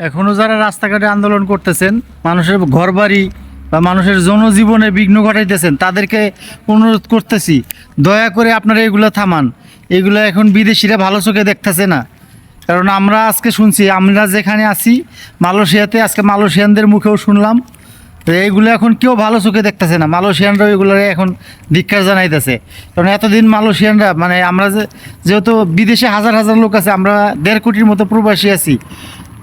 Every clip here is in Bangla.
এখনও যারা রাস্তাঘাটে আন্দোলন করতেছেন, মানুষের ঘরবাড়ি বা মানুষের জনজীবনে বিঘ্ন ঘটাইতেছেন, তাদেরকে অনুরোধ করতেছি, দয়া করে আপনারা এগুলো থামান। এগুলো এখন বিদেশিরা ভালো চোখে দেখতেছে না। কারণ আমরা আজকে শুনছি, আমরা যেখানে আছি, মালয়েশিয়াতে, আজকে মালয়েশিয়ানদের মুখেও শুনলাম, তো এইগুলো এখন কেউ ভালো চোখে দেখতেছে না। মালয়েশিয়ানরাও এগুলো এখন ধিক্ষার জানাইতেছে। কারণ এতদিন মালয়েশিয়ানরা মানে আমরা যেহেতু বিদেশে হাজার হাজার লোক আছে, আমরা দেড় কোটির মতো প্রবাসী আছি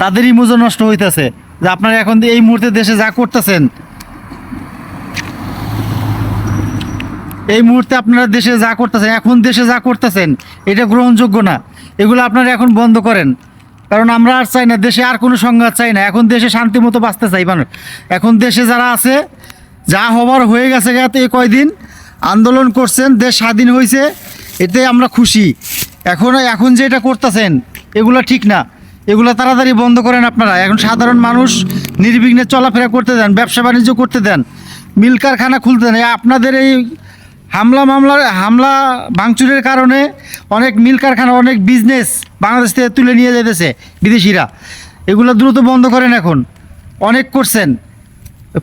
তাদেরই মজো নষ্ট হইতেছে। যে আপনারা এখন এই মুহূর্তে দেশে যা করতেছেন, এই মুহূর্তে আপনারা দেশে যা করতেছেন, এখন দেশে যা করতেছেন, এটা গ্রহণযোগ্য না। এগুলো আপনারা এখন বন্ধ করেন। কারণ আমরা আর চাই না, দেশে আর কোনো সংঘাত চাই না। এখন দেশে শান্তি মতো বাঁচতে চাই মানুষ। এখন দেশে যারা আছে, যা হবার হয়ে গেছে গেতে এই কয়দিন, আন্দোলন করছেন, দেশ স্বাধীন হয়েছে এতে আমরা খুশি। এখন এখন যে এটা করতেছেন, এগুলো ঠিক না। এগুলো তাড়াতাড়ি বন্ধ করেন আপনারা। এখন সাধারণ মানুষ নির্বিঘ্নে চলাফেরা করতে দেন, ব্যবসা বাণিজ্য করতে দেন, মিল কারখানা খুলতে দেন। আপনাদের এই হামলা মামলার, হামলা ভাঙচুরের কারণে অনেক মিল কারখানা, অনেক বিজনেস বাংলাদেশ থেকে তুলে নিয়ে যেতেছে বিদেশিরা। এগুলো দ্রুত বন্ধ করেন এখন। অনেক করছেন।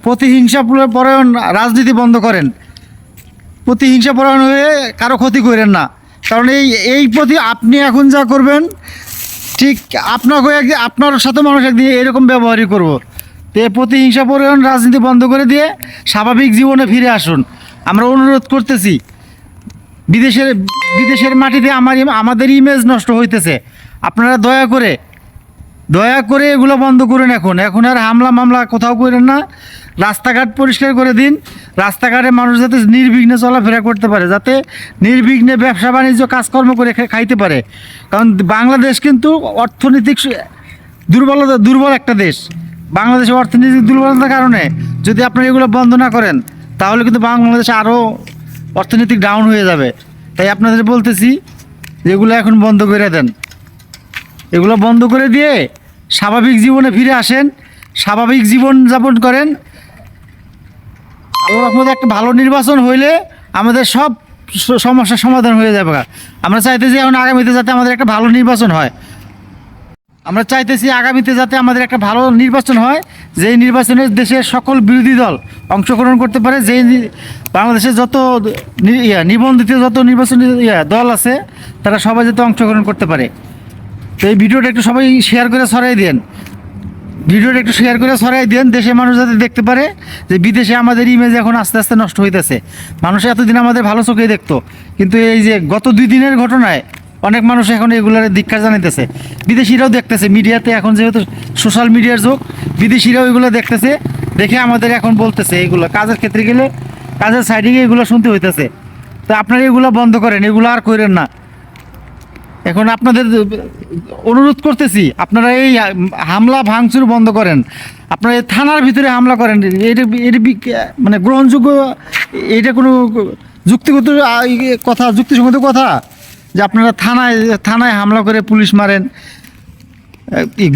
প্রতিহিংসা পরায়ণ রাজনীতি বন্ধ করেন। প্রতিহিংসা পরায়ণ হয়ে কারও ক্ষতি করেন না। কারণ এই এই প্রতি আপনি এখন যা করবেন ঠিক আপনাকে একদিন আপনার সাথে মানুষ একদিন এরকম ব্যবহারই করব। তে প্রতিহিংসা পরিমাণ রাজনীতি বন্ধ করে দিয়ে স্বাভাবিক জীবনে ফিরে আসুন আমরা অনুরোধ করতেছি, বিদেশের বিদেশের মাটিতে আমার আমাদের ইমেজ নষ্ট হইতেছে আপনারা দয়া করে দয়া করে এগুলো বন্ধ করুন এখন এখন আর হামলা মামলা কোথাও করেন না। রাস্তাঘাট পরিষ্কার করে দিন। রাস্তাঘাটে মানুষ যাতে নির্বিঘ্নে চলাফেরা করতে পারে, যাতে নির্বিঘ্নে ব্যবসা বাণিজ্য কাজকর্ম করে খাইতে পারে। কারণ বাংলাদেশ কিন্তু অর্থনৈতিক দুর্বলতা, দুর্বল একটা দেশ। বাংলাদেশের অর্থনৈতিক দুর্বলতার কারণে যদি আপনারা এগুলো বন্ধ না করেন, তাহলে কিন্তু বাংলাদেশ আরও অর্থনৈতিক ডাউন হয়ে যাবে। তাই আপনাদের বলতেছি যে এগুলো এখন বন্ধ করে দেন। এগুলো বন্ধ করে দিয়ে স্বাভাবিক জীবনে ফিরে আসেন, স্বাভাবিক জীবন যাপন করেন। রহমতে একটা ভালো নির্বাচন হইলে আমাদের সব সমস্যার সমাধান হয়ে যাবে আমরা চাইতেছি এখন আগামীতে যাতে আমাদের একটা ভালো নির্বাচন হয়। আমরা চাইতেছি আগামীতে যাতে আমাদের একটা ভালো নির্বাচন হয়, যেই নির্বাচনে দেশের সকল বিরোধী দল অংশগ্রহণ করতে পারে, যেই বাংলাদেশের যত ইয়া, নিবন্ধিত যত নির্বাচনী, ইয়া, দল আছে, তারা সবাই যাতে অংশগ্রহণ করতে পারে। তো এই ভিডিওটা একটু সবাই শেয়ার করে ছড়াই দেন। ভিডিওটা একটু শেয়ার করে ছড়াই দেন, দেশের মানুষ যাতে দেখতে পারে যে বিদেশে আমাদের ইমেজ এখন আস্তে আস্তে নষ্ট হইতেছে। মানুষ এতদিন আমাদের ভালো চোখেই দেখতো, কিন্তু এই যে গত দুই দিনের ঘটনায় অনেক মানুষ এখন এগুলার দীক্ষার জানাইতেছে। বিদেশিরাও দেখতেছে, মিডিয়াতে এখন যেহেতু সোশ্যাল মিডিয়ার যুগ, বিদেশিরাও এগুলো দেখতেছে, দেখে আমাদের এখন বলতেছে এগুলো। কাজের ক্ষেত্রে গেলে, কাজের সাইডে গিয়ে এগুলো শুনতে হইতেছে। তো আপনারা এগুলো বন্ধ করেন, এগুলো আর করেন না। এখন আপনাদের অনুরোধ করতেছি, আপনারা এই হামলা ভাঙচুর বন্ধ করেন। আপনারা থানার ভিতরে হামলা করেন, এটা এটা মানে গ্রহণযোগ্য, এটা কোনো যুক্তিগত কথা, যুক্তিসঙ্গত কথা? যে আপনারা থানায় থানায় হামলা করে পুলিশ মারেন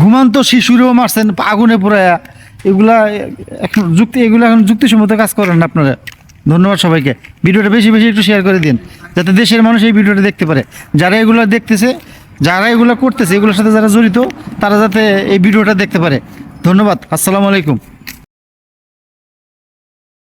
ঘুমান্ত শিশুরেও মারছেন, আগুনে পোড়ায়া, এগুলা এখন যুক্তি, এগুলো এখন যুক্তিসম্মত কাজ করেন আপনারা। ধন্যবাদ সবাইকে। ভিডিওটা বেশি বেশি একটু শেয়ার করে দিন। যাতে দেশের মানুষ এই ভিডিওটা দেখতে পারে। যারা এগুলো দেখতেছে, যারা এগুলো করতেছে, এগুলোর সাথে যারা জড়িত, তারা যাতে এই ভিডিওটা দেখতে পারে। ধন্যবাদ। আসসালামু আলাইকুম।